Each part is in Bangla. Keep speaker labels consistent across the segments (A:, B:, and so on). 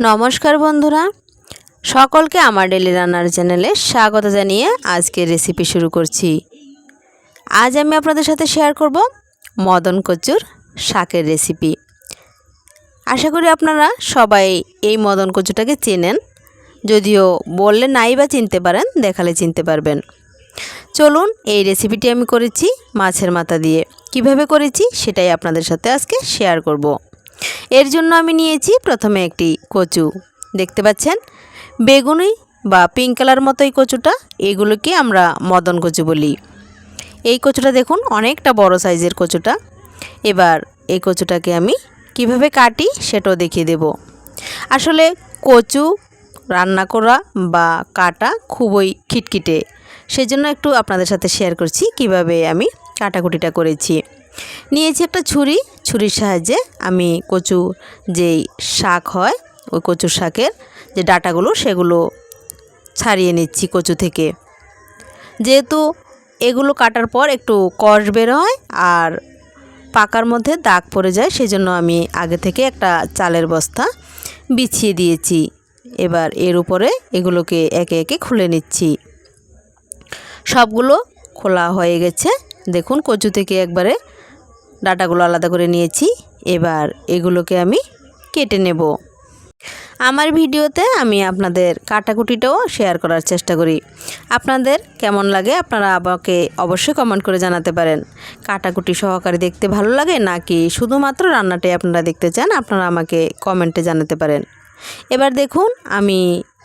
A: নমস্কার বন্ধুরা, সকলকে আমার ডেলি রান্নার চ্যানেলে স্বাগত জানিয়ে আজকের রেসিপি শুরু করছি। আজ আমি আপনাদের সাথে শেয়ার করব মদন কচুর শাকের রেসিপি আশা করি আপনারা সবাই এই মদন কচুটাকে চেনেন, যদিও বললে নাই বা চিনতে পারেন, দেখালে চিনতে পারবেন। চলুন এই রেসিপিটি আমি করেছি মাছের মাথা দিয়ে। কীভাবে করেছি সেটাই আপনাদের সাথে আজকে শেয়ার করব। এর জন্য আমি নিয়েছি প্রথমে একটি কচু। দেখতে পাচ্ছেন? বেগুনি বা পিঙ্ক কালার মতো এই কচুটা, এগুলোকে আমরা মদন কচু বলি। এই কচুটা দেখুন, অনেকটা বড় সাইজের কচুটা। এবার এই কচুটাকে আমি কীভাবে কাটি সেটাও দেখিয়ে দেব। আসলে কচু রান্না করা বা কাটা খুবই খিটখিটে। সেজন্য একটু আপনাদের সাথে শেয়ার করছি কীভাবে আমি কাটাকুটিটা করেছি। নিয়েছি একটা ছুরি। ছুরির সাহায্যে আমি কচু যেই শাক হয়, ওই কচুর শাকের যে ডাটাগুলো, সেগুলো ছাড়িয়ে নিচ্ছি কচু থেকে। যেহেতু এগুলো কাটার পর একটু কষ বের হয় আর পাকার মধ্যে দাগ পড়ে যায়, সেজন্য আমি আগে থেকে একটা চালের বস্তা বিছিয়ে দিয়েছি। এবার এর উপরে এগুলোকে একে একে খুলে নিচ্ছি। সবগুলো খোলা হয়ে গেছে। দেখুন কচু থেকে একবারে ডাটাগুলো আলাদা করে নিয়েছি। এবার এগুলোকে আমি কেটে নেব। আমার ভিডিওতে আমি আপনাদের কাটাকুটিটাও শেয়ার করার চেষ্টা করি। আপনাদের কেমন লাগে আপনারা আমাকে অবশ্যই কমেন্ট করে জানাতে পারেন। কাটাকুটি সহকারে দেখতে ভালো লাগে নাকি শুধুমাত্র রান্নাটাই আপনারা দেখতে চান, আপনারা আমাকে কমেন্টে জানাতে পারেন। এবার দেখুন, আমি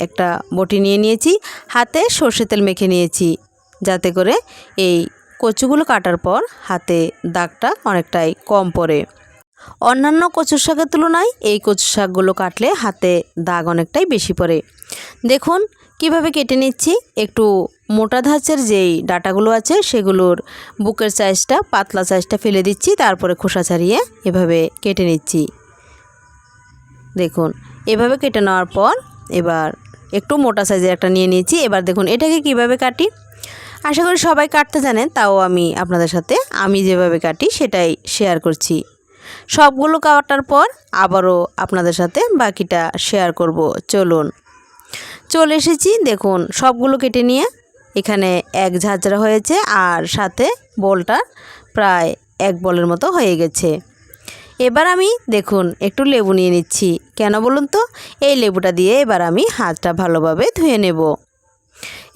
A: একটা বটি নিয়ে নিয়েছি, হাতে সর্ষে তেল মেখে নিয়েছি, যাতে করে এই কচুগুলো কাটার পর হাতে দাগটা অনেকটাই কম পড়ে। অন্যান্য কচু শাকের তুলনায় এই কচু শাকগুলো কাটলে হাতে দাগ অনেকটাই বেশি পড়ে। দেখুন, কীভাবে কেটে নিচ্ছি। একটু মোটা ধাঁচের যেই ডাটাগুলো আছে, সেগুলোর বুকের সাইজটা পাতলা সাইজটা ফেলে দিচ্ছি, তারপরে খোসা ছাড়িয়ে এভাবে কেটে নিচ্ছি। দেখুন, এভাবে কেটে নেওয়ার পর এবার একটু মোটা সাইজের একটা নিয়ে নিয়েছি এবার দেখুন, এটাকে কীভাবে কাটি? আশা করি সবাই কাটতে জানেন তাও আমি আপনাদের সাথে। আমি যেভাবে কাটি সেটাই শেয়ার করছি। সবগুলো কাটার পর আবারও আপনাদের সাথে বাকিটা শেয়ার করব। চলুন। চলে এসেছি, দেখুন, সবগুলো কেটে নিয়ে এখানে এক ঝাঁঝরা হয়েছে আর সাথে বলটা প্রায় এক বলের মতো হয়ে গেছে। এবার আমি, দেখুন, একটু লেবু নিয়ে নিচ্ছি। কেন বলুন তো? এই লেবুটা দিয়ে এবার আমি হাতটা ভালোভাবে ধুয়ে নেব।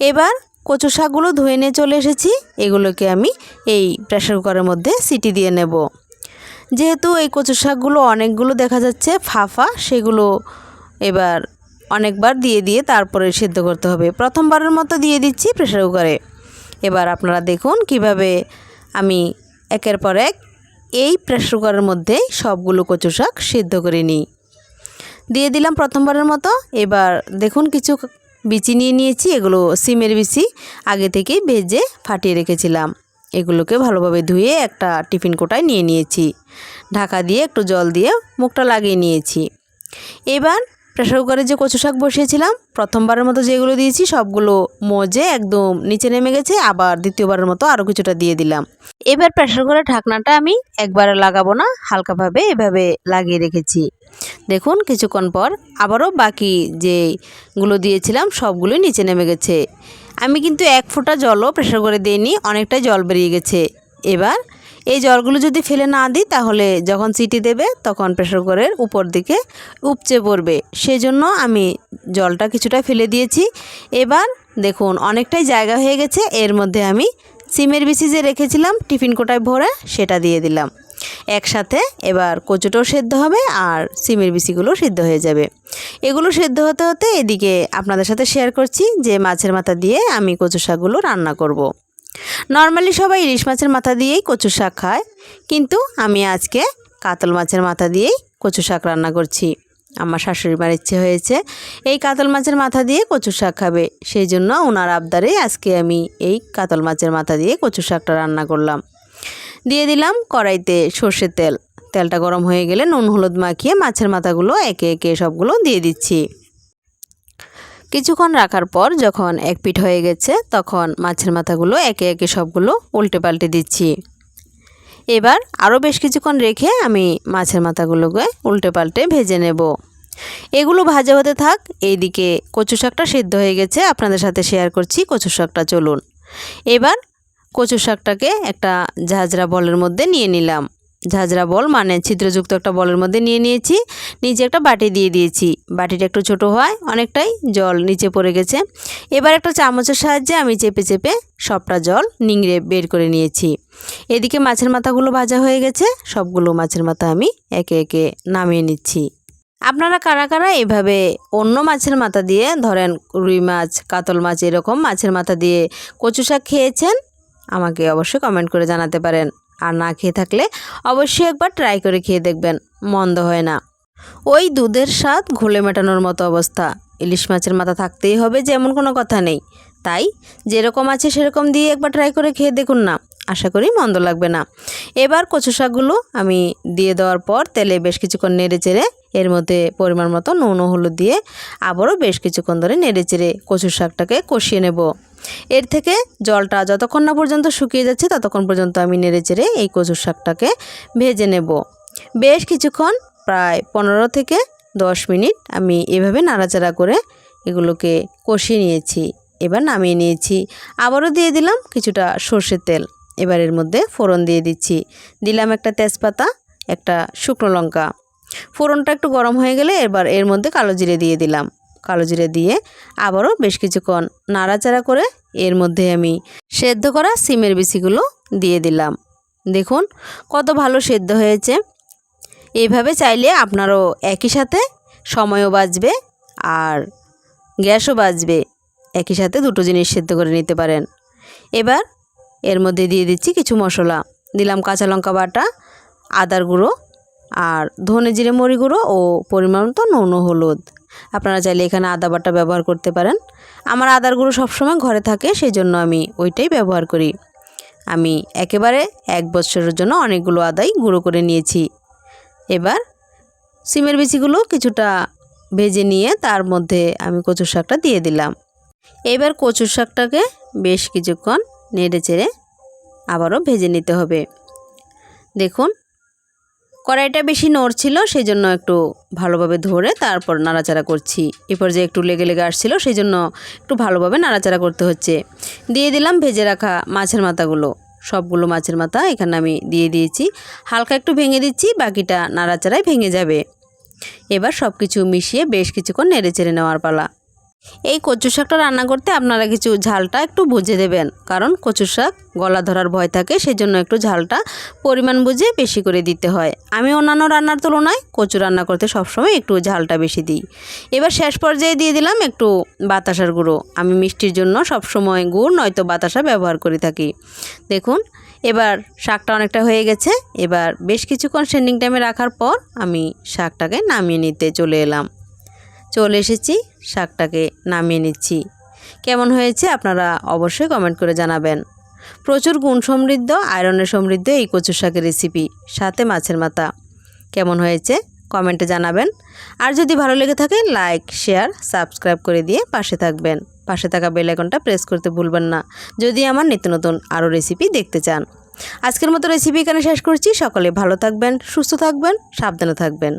A: এবার কচু শাকগুলো ধুয়ে নিয়ে চলে এসেছি। এগুলোকে আমি এই প্রেশার কুকারের মধ্যে সিটি দিয়ে নেব। যেহেতু এই কচু শাকগুলো অনেকগুলো দেখা যাচ্ছে, ফাফা, সেগুলো এবার অনেকবার দিয়ে দিয়ে তারপরে সিদ্ধ করতে হবে। প্রথমবারের মতো দিয়ে দিচ্ছি প্রেশার কুকারে এবার আপনারা দেখুন কীভাবে আমি একের পর এক এই প্রেশার কুকারের মধ্যে সবগুলো কচু শাক সিদ্ধ করে নিই। দিয়ে দিলাম প্রথমবারের মতো। এবার দেখুন কিছু বিচি নিয়ে নিয়েছি, এগুলো সিমের বিচি, আগে থেকেই ভেজে ফাটিয়ে রেখেছিলাম। এগুলোকে ভালোভাবে ধুয়ে একটা টিফিন কোটায় নিয়ে নিয়েছি। ঢাকা দিয়ে একটু জল দিয়ে মুখটা লাগিয়ে নিয়েছি। এবার প্রেশার কুকারে যে কচু শাক বসিয়েছিলাম, প্রথমবারের মতো যেগুলো দিয়েছি, সবগুলো মজে একদম নিচে নেমে গেছে, আবার দ্বিতীয়বারের মতো আরও কিছুটা দিয়ে দিলাম। এবার প্রেশার কুকারের ঢাকনাটা আমি একবারে লাগাবো না, হালকাভাবে এভাবে লাগিয়ে রেখেছি। দেখুন, কিছুক্ষণ পর আবারও বাকি যেগুলো দিয়েছিলাম সবগুলোই নিচে নেমে গেছে। আমি কিন্তু এক ফোঁটা জলও প্রেশার করে দিইনি, অনেকটাই জল বেরিয়ে গেছে। এবার এই জলগুলো যদি ফেলে না দিই, তাহলে যখন সিটি দেবে, তখন প্রেশার কুকারের উপর দিকে উপচে পড়বে। সেজন্য আমি জলটা কিছুটা ফেলে দিয়েছি। এবার দেখুন, অনেকটাই জায়গা হয়ে গেছে। এর মধ্যে আমি সিমের বিচি যে রেখেছিলাম, টিফিন কোটায় ভরে সেটা দিয়ে দিলাম। একসাথে এবার কচুটাও সেদ্ধ হবে আর সিমের বিচিগুলো সিদ্ধ হয়ে যাবে। এগুলো সেদ্ধ হতে হতে এদিকে আপনাদের সাথে শেয়ার করছি যে মাছের মাথা দিয়ে আমি কচু শাকগুলো রান্না করব। নর্মালি সবাই ইলিশ মাছের মাথা দিয়েই কচু শাক খায়, কিন্তু আমি আজকে কাতল মাছের মাথা দিয়েই কচু শাক রান্না করছি। আমার শাশুড়ি মার ইচ্ছে হয়েছে এই কাতল মাছের মাথা দিয়ে কচু শাক খাবে, সেই জন্য ওনার আবদারে আজকে আমি এই কাতল মাছের মাথা দিয়ে কচু শাকটা রান্না করলাম। দিয়ে দিলাম কড়াইতে সর্ষের তেল। তেলটা গরম হয়ে গেলে নুন হলুদ মাখিয়ে মাছের মাথাগুলো একে একে সবগুলো দিয়ে দিচ্ছি। কিছুক্ষণ রাখার পর যখন এক পিঠ হয়ে গেছে তখন মাছের মাথাগুলো একে একে সবগুলো উল্টে পাল্টে দিচ্ছি। এবার আরও বেশ কিছুক্ষণ রেখে আমি মাছের মাথাগুলোকে উল্টে পাল্টে ভেজে নেব। এগুলো ভাজা হতে থাক, এইদিকে কচু শাকটা সিদ্ধ হয়ে গেছে, আপনাদের সাথে শেয়ার করছি কচু শাকটা, চলুন। এবার কচু শাকটাকে একটা ঝাঁঝরা বলের মধ্যে নিয়ে নিলাম। ঝাঁঝরা বল মানে ছিদ্রযুক্ত একটা বলের মধ্যে নিয়ে নিয়েছি। নিচে একটা বাটি দিয়ে দিয়েছি। বাটিটা একটু ছোট হয়, অনেকটাই জল নিচে পড়ে গেছে। এবার একটা চামচের সাহায্যে আমি চেপে চেপে সবটা জল নিংড়ে বের করে নিয়েছি। এদিকে মাছের মাথাগুলো ভাজা হয়ে গেছে, সবগুলো মাছের মাথা আমি একে একে নামিয়ে নিচ্ছি। আপনারা কারা কারা এভাবে অন্য মাছের মাথা দিয়ে, ধরেন রুই মাছ, কাতল মাছ এরকম মাছের মাথা দিয়ে কচু শাক খেয়েছেন? আমাকে অবশ্যই কমেন্ট করে জানাতে পারেন। আর না খেয়ে থাকলে অবশ্যই একবার ট্রাই করে খেয়ে দেখবেন, মন্দ হয় না। ওই দুধের স্বাদ ঘোলে মেটানোর মতো অবস্থা। ইলিশ মাছের মাথা থাকতেই হবে যে এমন কোনো কথা নেই। তাই যেরকম আছে সেরকম দিয়ে একবার ট্রাই করে খেয়ে দেখুন না। আশা করি মন্দ লাগবে না। এবার কচু শাকগুলো আমি দিয়ে দেওয়ার পর তেলে বেশ কিছুক্ষণ নেড়ে চেড়ে এর মধ্যে পরিমাণ মতো নুন হলুদ দিয়ে আবারও বেশ কিছুক্ষণ ধরে নেড়ে চেড়ে কচু শাকটাকে কষিয়ে নেব। এর থেকে জলটা যতক্ষণ না পর্যন্ত শুকিয়ে যাচ্ছে ততক্ষণ পর্যন্ত আমি নেড়ে চেড়ে এই কচুর শাকটাকে ভেজে নেব। বেশ কিছুক্ষণ, প্রায় পনেরো থেকে দশ মিনিট আমি এভাবে নাড়াচাড়া করে এগুলোকে কষিয়ে নিয়েছি। এবার নামিয়ে নিয়েছি। আবারও দিয়ে দিলাম কিছুটা সর্ষের তেল। এবার এর মধ্যে ফোড়ন দিয়ে দিচ্ছি। দিলাম একটা তেজপাতা, একটা শুকনো লঙ্কা। ফোড়নটা একটু গরম হয়ে গেলে এবার এর মধ্যে কালো জিরে দিয়ে দিলাম। কালো জিরে দিয়ে আবারও বেশ কিছুক্ষণ নাড়াচাড়া করে এর মধ্যে আমি সেদ্ধ করা সিমের বিচিগুলো দিয়ে দিলাম। দেখুন কত ভালো সেদ্ধ হয়েছে। এইভাবে চাইলে আপনারও একই সাথে সময়ও বাঁচবে আর গ্যাসও বাঁচবে। একই সাথে দুটো জিনিস সেদ্ধ করে নিতে পারেন। এবার এর মধ্যে দিয়ে দিচ্ছি কিছু মশলা। দিলাম কাঁচা লঙ্কা বাটা, আদার গুঁড়ো আর ধনে জিরে মরি গুঁড়ো ও পরিমাণ মতো নুন হলুদ। আপনারা চাইলে এখানে আদা বাটা ব্যবহার করতে পারেন। আমার আদার গুঁড়ো সবসময় ঘরে থাকে সেই জন্য আমি ওইটাই ব্যবহার করি। আমি একেবারে এক বছরের জন্য অনেকগুলো আদাই গুঁড়ো করে নিয়েছি। এবার সিমের বিচিগুলো কিছুটা ভেজে নিয়ে তার মধ্যে আমি কচুর শাকটা দিয়ে দিলাম। এবার কচুর শাকটাকে বেশ কিছুক্ষণ নেড়ে চেড়ে আবারও ভেজে নিতে হবে। দেখুন কড়াইটা বেশি নড়ছিল সেই জন্য একটু ভালোভাবে ধরে তারপর নাড়াচাড়া করছি। এরপর যে একটু লেগে লেগে আসছিল সেই জন্য একটু ভালোভাবে নাড়াচাড়া করতে হচ্ছে। দিয়ে দিলাম ভেজে রাখা মাছের মাথাগুলো। সবগুলো মাছের মাথা এখানে আমি দিয়ে দিয়েছি। হালকা একটু ভেঙে দিচ্ছি, বাকিটা নাড়াচাড়ায় ভেঙে যাবে। এবার সব কিছু মিশিয়ে বেশ কিছুক্ষণ নেড়ে চেড়ে নেওয়ার পালা। এই কচু শাকটা রান্না করতে আপনারা কিছু ঝালটা একটু বুঝে দেবেন। কারণ কচু শাক গলা ধরার ভয় থাকে, সেজন্য একটু ঝালটা পরিমাণ বুঝে বেশি করে দিতে হয়। আমি অন্যান্য রান্নার তুলনায় কচু রান্না করতে সবসময় একটু ঝালটা বেশি দিই। এবার শেষ পর্যায়ে দিয়ে দিলাম একটু বাতাসার গুঁড়ো। আমি মিষ্টির জন্য সবসময় গুড়, নয়তো বাতাসা ব্যবহার করে থাকি। দেখুন, এবার শাকটা অনেকটা হয়ে গেছে। এবার বেশ কিছুক্ষণ সেন্ডিং টাইমে রাখার পর আমি শাকটাকে নামিয়ে নিতে চলে এলাম। চলে এসেছি, শাকটাকে নামিয়ে নিচ্ছি। কেমন হয়েছে আপনারা অবশ্যই কমেন্ট করে জানাবেন। প্রচুর গুণ সমৃদ্ধ, আয়রনের সমৃদ্ধ এই কচু শাকের রেসিপি সাথে মাছের মাথা। কেমন হয়েছে কমেন্টে জানাবেন। আর যদি ভালো লেগে থাকে লাইক শেয়ার সাবস্ক্রাইব করে দিয়ে পাশে থাকবেন। পাশে থাকা বেল প্রেস করতে ভুলবেন না। যদি আমার নিত্য নতুন আরও রেসিপি দেখতে চান। আজকের মতো রেসিপি এখানে শেষ করছি। সকলে ভালো থাকবেন, সুস্থ থাকবেন, সাবধানে থাকবেন।